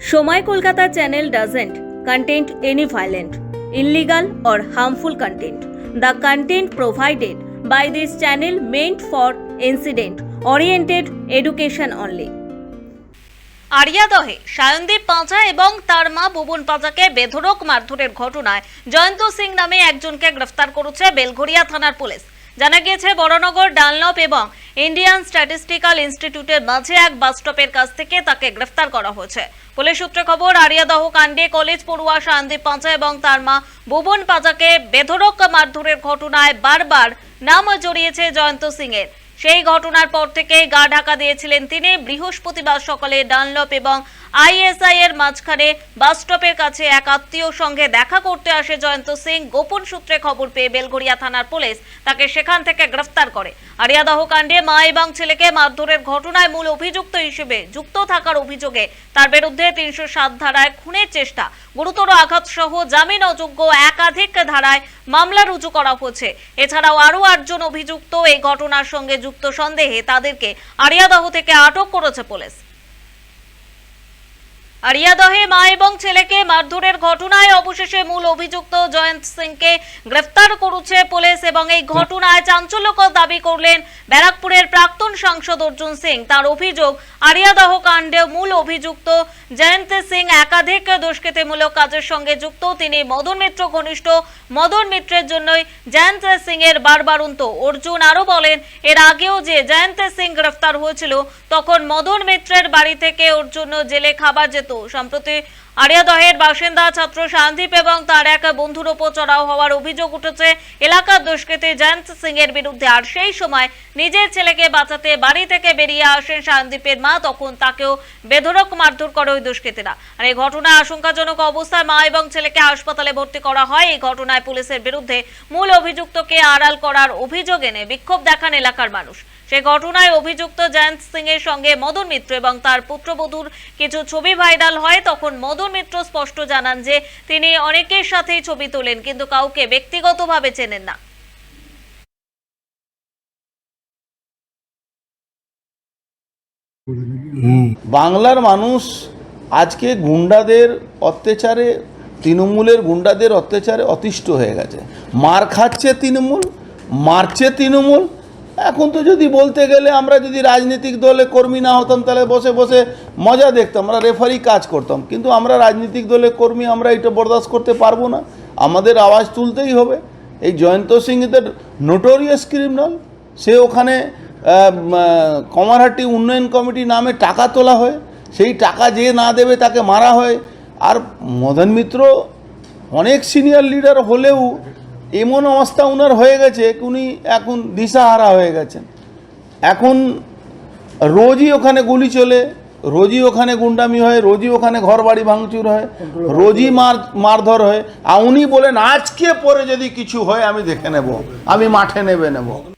সময় Kolkata channel doesn't contain any violent illegal or harmful content the content provided by this channel meant for incident oriented education only আরিয়াদহে Sayandeep Pancha এবং তার মা ভুবন পাঁচাকে বেধরক মারধরের ঘটনায় জয়ন্ত সিং নামে একজনকে গ্রেফতার করেছে বেলঘরিয়া থানার পুলিশ। জানা গিয়েছে, বড়নগর ডানলপ এবং ইন্ডিয়ান স্ট্যাটিস্টিক্যাল ইনস্টিটিউটের মাঝে এক বাস স্টপের কাছ থেকে তাকে গ্রেফতার করা হয়েছে। পুলিশ সূত্রে খবর আরিয়াদহ কাণ্ডে কলেজ, পড়ুয়া সন্দীপ পাঁচা এবং তার মা ভুবন পাঁচাকে বেধরক মারধরের ঘটনায় বারবার নাম জড়িয়েছে জয়ন্ত সিং এর সেই ঘটনার পর থেকেই গা ঢাকা দিয়েছিলেন তিনি। বৃহস্পতিবার সকালে ডানলপ এবং আইএসআই এর মাঝখানে বাস স্টপের কাছে এক আত্মীয় সঙ্গে দেখা করতে আসে জয়ন্ত সিং। গোপন সূত্রে খবর পেয়ে বেলঘরিয়া থানার পুলিশ তাকে সেখান থেকে গ্রেফতার করে। আরিয়াদহ কাণ্ডে মা এবং ছেলেকে মারধরের ঘটনায় মূল অভিযুক্ত হিসেবে যুক্ত থাকার অভিযোগে তার বিরুদ্ধে তিনশো সাত ধারায় খুনের চেষ্টা। গুরুতর আঘাত সহ জামিন অযোগ্য একাধিক ধারায় মামলা রুজু করা হয়েছে। এছাড়াও আরও আটজন অভিযুক্ত এই ঘটনার সঙ্গে যুক্ত সন্দেহে তাদেরকে আরিয়াদহ থেকে আটক করেছে পুলিশ। আরিয়াদহে মা এবং ছেলেকে মারধরের ঘটনায় অবশেষে মূল অভিযুক্ত জয়ন্ত সিংকে গ্রেফতার করেছে পুলিশ এবং এই ঘটনায় চাঞ্চল্যকর দাবি করলেন ব্যারাকপুরের প্রাক্তন সাংসদ অর্জুন সিং। তার অভিযোগ, আরিয়াদহ কাণ্ডে মূল অভিযুক্ত জয়ন্ত সিং একাধিক দুষ্কৃতিমূলক কাজের সঙ্গে যুক্ত। তিনি মদন মিত্র ঘনিষ্ঠ। মদন মিত্রের জন্যই জয়ন্ত সিং এর বারবারন্ত অর্জুন আরও বলেন, এর আগেও যে জয়ন্ত সিং গ্রেফতার হয়েছিল, তখন মদন মিত্রের বাড়ি থেকে ওর জন্য জেলে খাবার যেত। সম্প্রতি আরিয়াদহের বাসিন্দা ছাত্র শান্তিপ এবং তার এক বন্ধুর ওপর চড়াও হওয়ার অভিযোগ উঠেছে। এলাকার দুষ্কৃতী জয়ন্ত সিং এর বিরুদ্ধে আর সেই সময় নিজের ছেলেকে বাঁচাতে বাড়ি থেকে বেরিয়ে আসেন শান্তিপের মা, তখন তাকেও বেধড়ক মারধর করে ওই দুষ্কৃতীরা। আর এই ঘটনায় আশঙ্কাজনক অবস্থায় মা এবং ছেলেকে হাসপাতালে ভর্তি করা হয়। এই ঘটনায় পুলিশের বিরুদ্ধে মূল অভিযুক্তকে আড়াল করার অভিযোগ এনে বিক্ষোভ দেখান এলাকার মানুষ। সে ঘটনায় অভিযুক্ত জয়ন্ত সিং এর সঙ্গে মদন মিত্র এবং তার পুত্রবধূর কিছু ছবি ভাইরাল হয়। তখন মদন মিত্র স্পষ্ট জানান যে, তিনি অনেকের সাথেই ছবি তোলেন, কিন্তু কাউকে ব্যক্তিগতভাবে চেনেন না। বাংলার মানুষ আজকে গুন্ডাদের অত্যাচারে, তৃণমূলের গুন্ডাদের অত্যাচারে অতিষ্ঠ হয়ে গেছে। মার খাচ্ছে তৃণমূল, মারছে তৃণমূল এখন তো যদি বলতে গেলে আমরা যদি রাজনৈতিক দলে কর্মী না হতাম, তাহলে বসে বসে মজা দেখতাম, আমরা রেফারি কাজ করতাম। কিন্তু আমরা রাজনৈতিক দলে কর্মী, আমরা এটা বরদাস্ত করতে পারব না। আমাদের আওয়াজ তুলতেই হবে। এই জয়ন্ত সিং এদের নোটোরিয়াস ক্রিমিনাল সে ওখানে কমারহাটি উন্নয়ন কমিটি নামে টাকা তোলা হয়। সেই টাকা যে না দেবে তাকে মারা হয়। আর মদন মিত্র অনেক সিনিয়র লিডার হলেও এমন অবস্থা উনার হয়ে গেছে উনি এখন দিশাহারা হয়ে গেছেন। এখন রোজই ওখানে গুলি চলে, রোজই ওখানে গুন্ডামি হয়, রোজই ওখানে ঘর বাড়ি ভাঙচুর হয়, রোজই মার, মারধর হয়। আর উনি বলেন, আজকে পরে যদি কিছু হয়, আমি দেখে নেব। আমি মাঠে নেবে নেব।